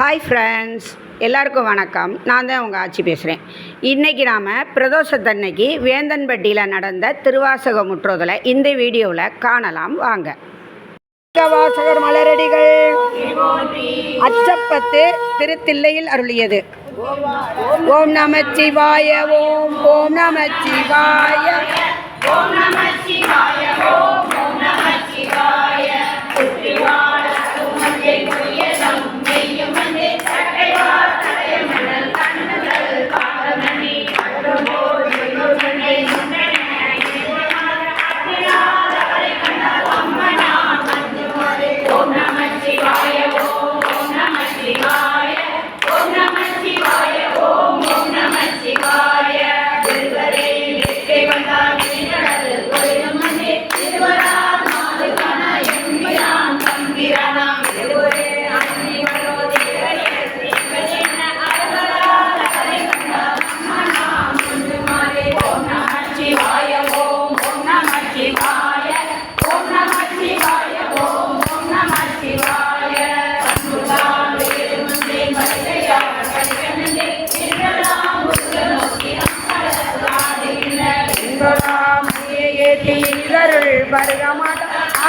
Hi friends எல்லாருக்கும் வணக்கம். நான் தான் உங்கள் ஆட்சி பேசுகிறேன் இன்றைக்கி நாம் பிரதோஷத்தன்னைக்கு வேந்தன்பட்டியில் நடந்த திருவாசக முற்றோதலை இந்த வீடியோவில் காணலாம். வாங்க. வாசகர் மலரடிகள். அச்சப்பத்து திருத்தில்லையில் அருளியது. ஓம் நமச்சிவாய ஓம் ஓம் நமச்சிவாய.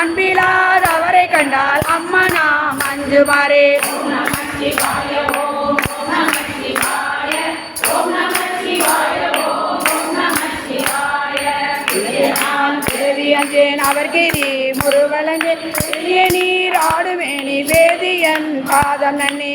அன்பிலாத அவரை கண்டால் அம்மா நாம் அஞ்சுமாறே அஞ்சேன் அவர் கிரி முருகலஞ்சே. பெரிய நீர் ஆடுவேணி வேதியன் பாதம் நன்னி.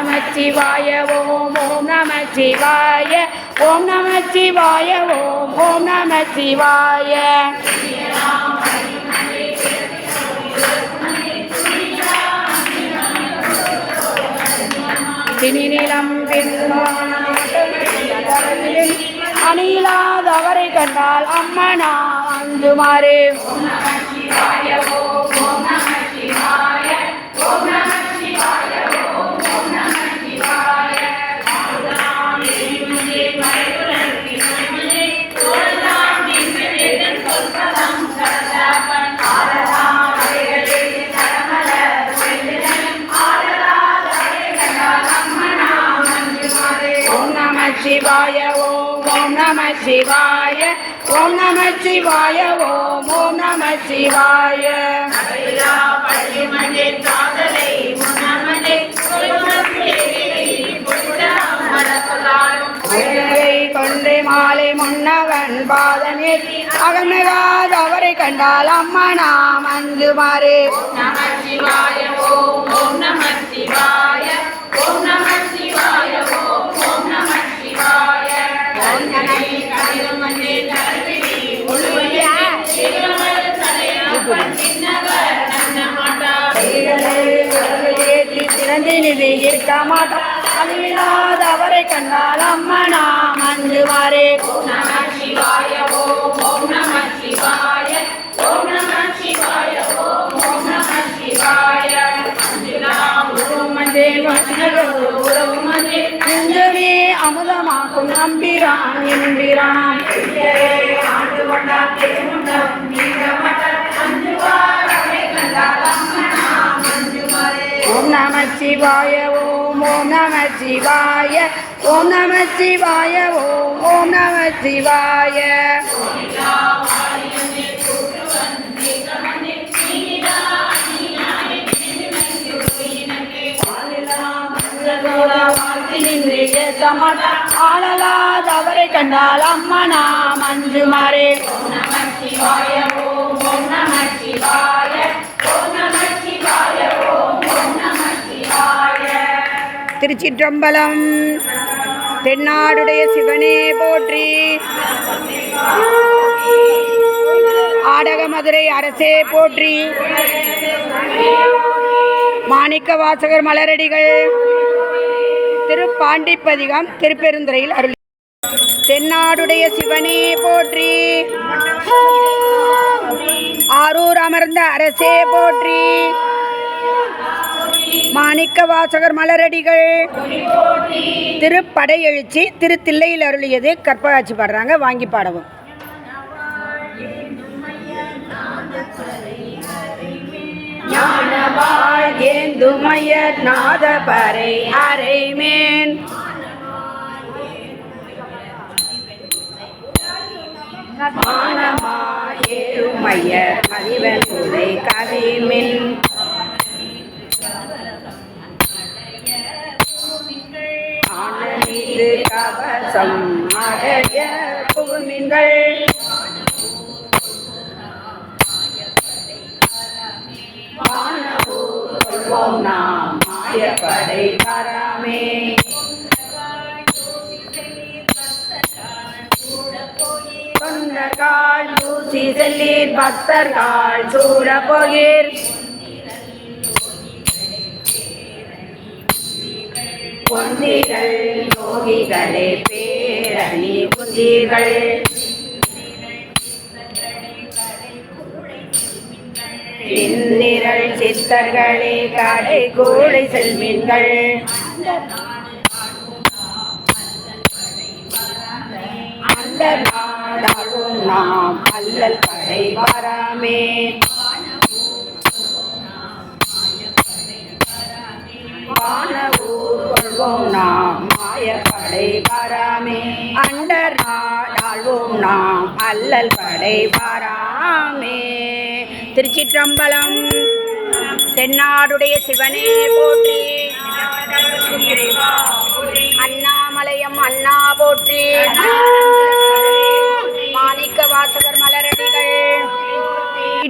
நம சிவாய ஓம் ஓம் நம சிவாய ஓம் நம சிவாய ஓம் ஓம் நம சிவாய திணிநிலம் அணிலாதவரை கண்டால் அம்மனா அஞ்சுமாறு ஓம் நம சிவாய ஓம் ஓம் நம சிவாய ஓம் ஓம் நம சிவாய ஓம் நம சிவாய ஓம் ஓம் நம சிவாய அகநகை கொண்டு மாலை முன்னவன் பாதமே. அகநகாத அவரை கண்டால் அம்மா நாம் அஞ்சுமாறு. நம சிவாய நிதி இருக்க மாட்டோம் அழிவில்லாத அவரை கண்டால் அம்மனா மஞ்சுவாரே அஞ்சுமாறு நெஞ்சமே அமுதமாக்கும் நம்பிரான் என்கிறான் ஓம் நம சிவாய ஓம் ஓம் நம சிவாய ஓம் நம சிவாய ஓம் ஓம் நம சிவாய. ஆளலாதவரை கண்டால் அம்மா நாம் அஞ்சுமாறே. திருச்சிற்றம்பலம். தென்னாடுடைய சிவனே போற்றி. ஆடக மதுரை அரசே போற்றி. மாணிக்க வாசகர் மலரடிகள். திருப்பாண்டிப்பதிகம் திருப்பெருந்துறையில் அருள். தென்னாடுடைய சிவனே போற்றி. ஆரூர் அமர்ந்த அரசே போற்றி. மாணிக்க வாசகர் மலரடிகள். திருப்படை எழுச்சி திருத்தில்லையில் அருளியது கற்பகாட்சி பாடுறாங்க. வாங்கி பாடவும். ஏந்துமையர் நாத பறை அரைமேன். மானமா ஏழுமையர் மதிவன் உரை கவிமின். அடைய பூமிங்கள் வானவூர் நாம் மாயப்படை வராமே தொண்டர்கள் தூசி செல்லீர் பக்தர்கள் சூழ போகிறேன் பொந்திகள் யோகிகளே பேரணி புந்திகள் இந்நிரள் சித்தர்களே காடை கூடை செல்மீன்கள். அந்த நாடாளும் நாம் அல்லல் படை வராமே. வானவூர் கொள்வோம் நாம் மாயப்படை வராமே. அண்டர் நாடாள்வோம் நாம் அல்லல் படை வராமே. திருச்சிற்றம்பலம் தென்னாடுடைய சிவனே போற்றி. அண்ணாமலையம் அண்ணா போற்றி.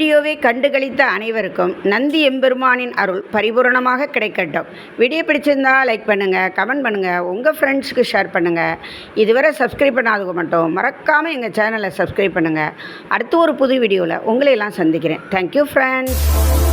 வீடியோவை கண்டுகளித்த அனைவருக்கும் நந்தி எம்பெருமானின் அருள் பரிபூரணமாக கிடைக்கட்டும். வீடியோ பிடிச்சிருந்தா லைக் பண்ணுங்கள் கமெண்ட் பண்ணுங்கள் உங்கள் ஃப்ரெண்ட்ஸுக்கு ஷேர் பண்ணுங்கள் இதுவரை சப்ஸ்கிரைப் பண்ணாதவங்க மட்டும் மறக்காமல் எங்கள் சேனலை சப்ஸ்கிரைப் பண்ணுங்கள் அடுத்து ஒரு புது வீடியோவில் உங்களை எல்லாம் சந்திக்கிறேன் தேங்க்யூ ஃப்ரெண்ட்ஸ்